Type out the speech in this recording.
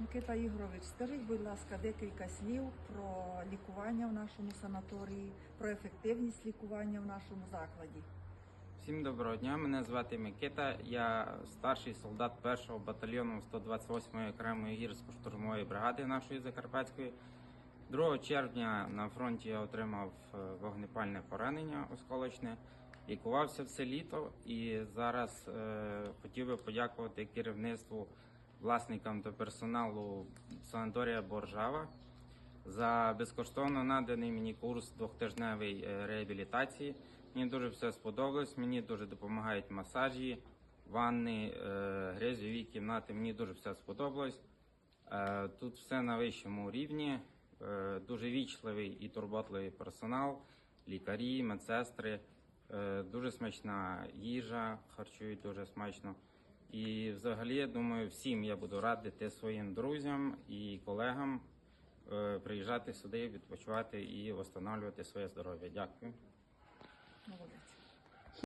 Микита Ігорович, скажіть, будь ласка, декілька слів про лікування в нашому санаторії, про ефективність лікування в нашому закладі. Всім доброго дня. Мене звати Микита. Я старший солдат першого батальйону 128-ї окремої гірсько-штурмової бригади нашої Закарпатської. 2 червня на фронті я отримав е, вогнепальне поранення осколочне. Лікувався все літо і зараз е, хотів би подякувати керівництву, власникам та персоналу санаторія Боржава за безкоштовно наданий мені курс двохтижневий е, реабілітації. Мені дуже все сподобалось. Мені дуже допомагають масажі, ванни, е, грязьові кімнати. Мені дуже все сподобалось. Е, Тут все на вищому рівні. Дуже вічливий і турботливий персонал, лікарі, медсестри. Дуже смачна їжа, харчують дуже смачно. І взагалі, я думаю, всім я буду радити своїм друзям і колегам е, приїжджати сюди, відпочивати і встановлювати своє здоров'я. Дякую. Молодець.